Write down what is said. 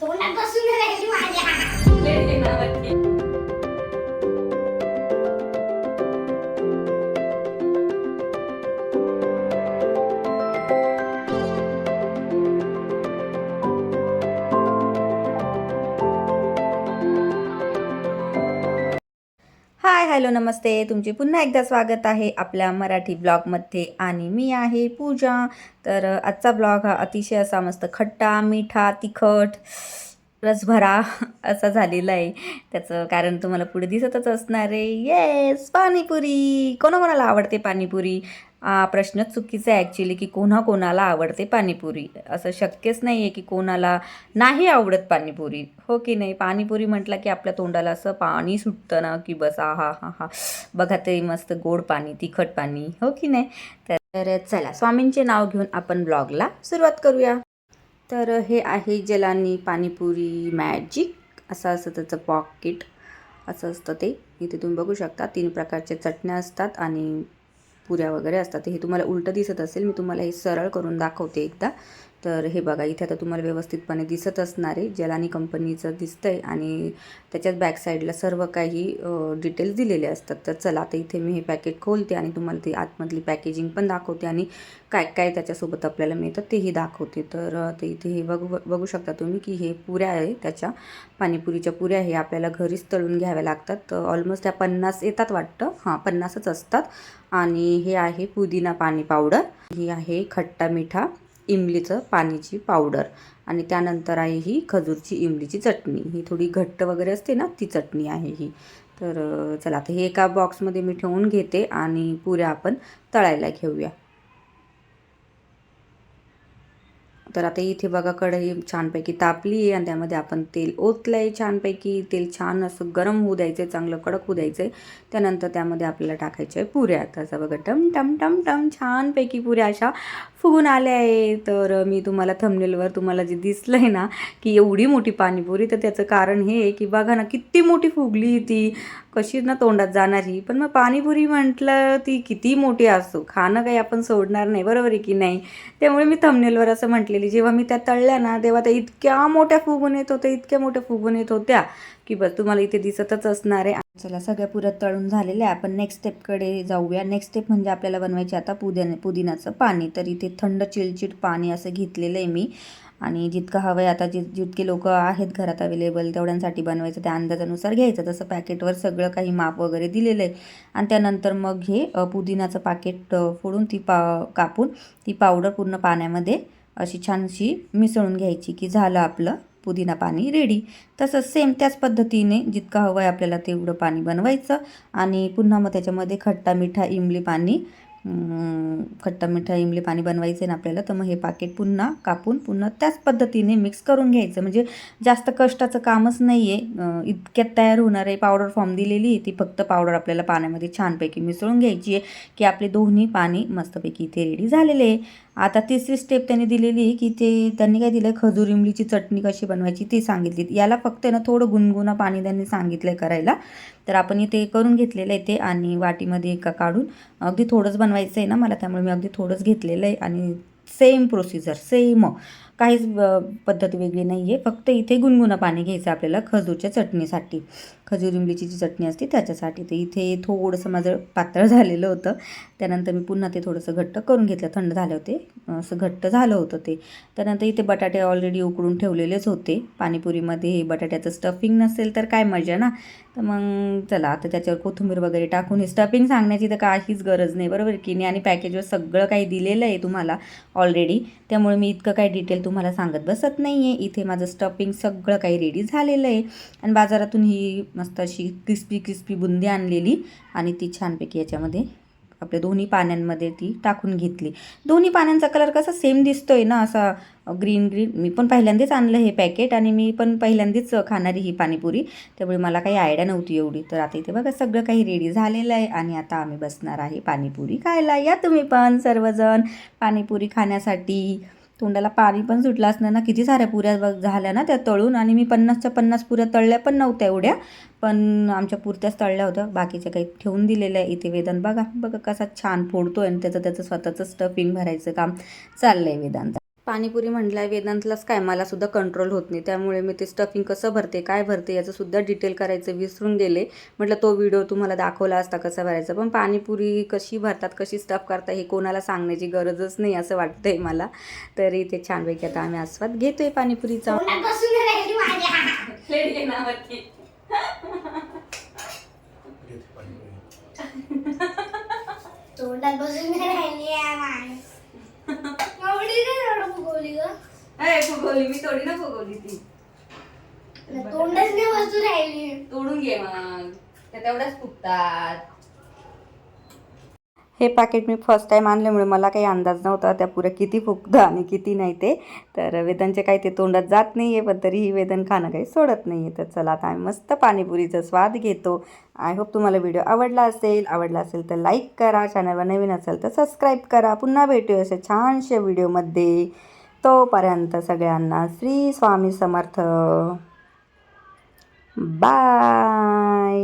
तोंडात बसून राहिली माझ्या. हाय हॅलो नमस्ते. तुमचे पुन्हा एकदा स्वागत आहे आपल्या मराठी ब्लॉगमध्ये. आणि मी आहे पूजा. तर आजचा ब्लॉग हा अतिशय असा मस्त खट्टा मिठा तिखट रसभरा असा झालेला आहे. त्याचं कारण तुम्हाला पुढे दिसतच असणार आहे. येस पाणीपुरी. कोणाकोणाला आवडते पाणीपुरी? प्रश्नच चुकीचा आहे ॲक्च्युली की कोणा कोणाला आवडते पाणीपुरी. असं शक्यच नाही आहे की कोणाला नाही आवडत पाणीपुरी. हो की नाही? पाणीपुरी म्हटलं की आपल्या तोंडाला असं पाणी सुटतं ना की बस आ हा हा हा. बघा ते मस्त गोड पाणी तिखट पाणी. हो की नाही? तर चला स्वामींचे नाव घेऊन आपण ब्लॉगला सुरुवात करूया. तर हे आहे जलानी पाणीपुरी मॅजिक असं असं त्याचं पॉकेट असं असतं ते. इथे तुम्ही बघू शकता तीन प्रकारच्या चटण्या असतात आणि पुऱ्या वगैरे असतात हे तुम्हाला उलटं दिसत असेल मी तुम्हाला हे सरळ करून दाखवते एकदा. तर हे बघा इथे आता तुम्हाला व्यवस्थितपणे दिसत असणार आहे. जलानी कंपनीचं दिसतंय आणि त्याच्याच बॅक साईडला सर्व काही डिटेल्स दिलेले असतात. तर चला आता इथे मी हे पॅकेट खोलते आणि तुम्हाला ते आतमधली पॅकेजिंग पण दाखवते आणि काय काय त्याच्यासोबत आपल्याला मिळतं तेही दाखवते. तर ते इथे हे बघू बघू शकता तुम्ही की हे पुऱ्या आहे. त्याच्या पाणीपुरीच्या पुऱ्या हे आपल्याला घरीच तळून घ्याव्या लागतात. ऑलमोस्ट त्या पन्नास येतात वाटतं. हां पन्नासच असतात. आणि हे आहे पुदिना पाणी पावडर ही आहे खट्टा मिठा. इमलीचं पाणीची पावडर आणि त्यानंतर आहे ही खजूरची इमलीची चटणी. ही थोडी घट्ट वगैरे असते ना ती चटणी आहे ही. तर चला आता हे एका बॉक्समध्ये मी ठेवून घेते आणि पुऱ्या आपण तळायला घेऊया. तर आता इथे बघा कढई छानपैकी तापली आहे आणि त्यामध्ये आपण तेल ओतलं आहे छानपैकी. तेल छान असं गरम होऊ द्यायचं आहे चांगलं कडक होऊ द्यायचं आहे त्यानंतर त्यामध्ये आपल्याला टाकायचं आहे पुऱ्या त्याचा बघा टम टम टम टम छानपैकी पुऱ्या अशा फुगून आले आहे. तर मी तुम्हाला थंबनेलवर तुम्हाला जे दिसलं आहे ना की एवढी मोठी पाणीपुरी तर त्याचं कारण हे आहे की बघा ना किती मोठी फुगली ती कशी ना तोंडात जाणार ही. पण मग पाणीपुरी म्हटलं ती किती मोठी असो. खाणं काही आपण सोडणार नाही. बरोबर आहे की नाही? त्यामुळे मी थंबनेलवर असं म्हटलेली जेव्हा मी त्या तळल्या ना तेव्हा त्या इतक्या मोठ्या फुगून येत होत्या इतक्या मोठ्या फुगून येत होत्या. की बस तुम्हाला इथे दिसतच असणार आहे. चला सगळ्या पुऱ्या तळून झालेल्या आहे. आपण नेक्स्ट स्टेपकडे जाऊया. नेक्स्ट स्टेप म्हणजे आपल्याला बनवायचे आता पुदिन पुदिनाचं पाणी. तर इथे थंड चिलचिट पाणी असं घेतलेलं आहे मी. आणि जितकं हवं आहे आता जित जितके लोक आहेत घरात अवेलेबल तेवढ्यांसाठी बनवायचं. त्या अंदाजानुसार घ्यायचं. तसं पॅकेटवर सगळं काही माप वगैरे दिलेलं आहे. आणि त्यानंतर मग हे पुदिनाचं पाकेट फोडून ती पा कापून ती पावडर पूर्ण पाण्यामध्ये अशी छानशी मिसळून घ्यायची की झालं आपलं. पुदिना पाणी रेडी तसंच सेम त्याच पद्धतीने जितकं हवं आहे आपल्याला तेवढं पाणी बनवायचं. आणि पुन्हा मग त्याच्यामध्ये खट्टा मिठा इमली पाणी खट्टा मिठा इमली पाणी बनवायचं आहे ना आपल्याला तर मग हे पाकिट पुन्हा कापून पुन्हा त्याच पद्धतीने मिक्स करून घ्यायचं. म्हणजे जास्त कष्टाचं कामच नाही आहे इतक्यात तयार होणार आहे. पावडर फॉर्म दिलेली आहे. ती फक्त पावडर आपल्याला पाण्यामध्ये छानपैकी मिसळून घ्यायची आहे. की आपले दोन्ही पाणी मस्तपैकी इथे रेडी झालेले आहे. आता तिसरी स्टेप त्यांनी दिलेली आहे की ते त्यांनी काय दिलं खजूर इमलीची चटणी कशी बनवायची ती सांगितली. याला फक्त आहे ना थोडं गुणगुणा पाणी त्यांनी सांगितलं आहे करायला. तर आपण इथे करून घेतलेलं आहे ते आणि वाटीमध्ये एका काढून अगदी थोडंच बनवायचं आहे ना मला त्यामुळे मी अगदी थोडंच घेतलेलं आहे. आणि सेम प्रोसिजर सेम काहीच पद्धत वेगळी नाही आहे फक्त इथे गुणगुणं पाणी घ्यायचं आपल्याला खजूरच्या चटणीसाठी. खजूर इमलीची जी चटणी असते त्याच्यासाठी. ते इथे थोडंसं माझं पातळ झालेलं होतं. त्यानंतर मी पुन्हा ते थोडंसं घट्ट करून घेतलं. थंड झाले होते. असं घट्ट झालं होतं ते. त्यानंतर इथे बटाटे ऑलरेडी उकडून ठेवलेलेच होते. पाणीपुरीमध्ये हे बटाट्याचं स्टफिंग नसेल तर काय मजा ना? तर मग चला आता त्याच्यावर कोथिंबीर वगैरे टाकून हे स्टफिंग सांगण्याची तर काहीच गरज नाही बरोबर की नाही? आणि पॅकेजवर सगळं काही दिलेलं आहे तुम्हाला ऑलरेडी त्यामुळे मी इतकं काही डिटेल तुम्हाला सांगत बसत नाही आहे इथे माझं स्टफिंग सगळं काही रेडी झालेलं आहे. आणि बाजारातून ही मस्त अशी क्रिस्पी क्रिस्पी बुंदी आणलेली आणि ती छानपैकी याच्यामध्ये आपल्या दोन्ही पाण्यांमध्ये ती टाकून घेतली. दोन्ही पाण्यांचा कलर कसा सेम दिसतोय ना असा ग्रीन ग्रीन मी पण पहिल्यांदाच आणलं हे पॅकेट आणि मी पण पहिल्यांदाच खाणारी ही पाणीपुरी. त्यामुळे मला काही आयडिया नव्हती एवढी. तर आता इथे बघा सगळं काही रेडी झालेलं आहे आणि आता आम्ही बसणार आहे पाणीपुरी खायला. या तुम्ही पण सर्वजण पाणीपुरी खाण्यासाठी. तोंडाला पाणी पण सुटलं असणार ना. किती साऱ्या पुऱ्या बघ झाल्या ना त्या तळून. आणि मी पन्नासच्या पन्नास पुऱ्या तळल्या पण नव्हत्या एवढ्या. पण आमच्या पुरत्याच तळल्या होत्या. बाकीच्या काही ठेवून दिलेल्या आहे इथे वेदांत. बघा बघा कसा छान फोडतो आहे आणि त्याचं त्याचं स्वतःचं स्टफिंग भरायचं काम चाललं आहे वेदांत. पाणीपुरी म्हटलं वेदांतलाच काय? मला सुद्धा कंट्रोल होत नाही. त्यामुळे मी ते स्टफिंग कसं भरते काय भरते याचं सुद्धा डिटेल करायचं विसरून गेले. म्हटलं तो व्हिडिओ तुम्हाला दाखवला असता कसं भरायचं? पण पाणीपुरी कशी भरतात कशी स्टफ करतात हे कोणाला सांगण्याची गरजच नाही असं वाटतंय मला. तरी ते छानपैकी आता आम्ही आस्वाद घेतोय पाणीपुरीचा. तोंडात बसून राहिली एवढी नाही फुगवली ग. अय, फुगवली. मी थोडी ना फुगवली ती. तोंडच नाही बसून राहिली. तोडून घे मग. त्या तेवढ्याच फुगतात. हे पॅकेट मी फर्स्ट टाईम आणल्यामुळे मला काही अंदाज नव्हता त्या पुऱ्या किती फुगतं आणि किती नाही ते. तर वेदनचे काही ते तोंडात जात नाही आहे पण तरीही वेदन खाणं काही सोडत नाही आहे तर चला आता आम्ही मस्त पाणीपुरीचा स्वाद घेतो. आय होप तुम्हाला व्हिडिओ आवडला असेल. आवडला असेल तर लाईक करा. चॅनलवर नवीन असेल तर सबस्क्राईब करा. पुन्हा भेटूया अशा छानशा व्हिडिओमध्ये तोपर्यंत सगळ्यांना श्री स्वामी समर्थ. बाय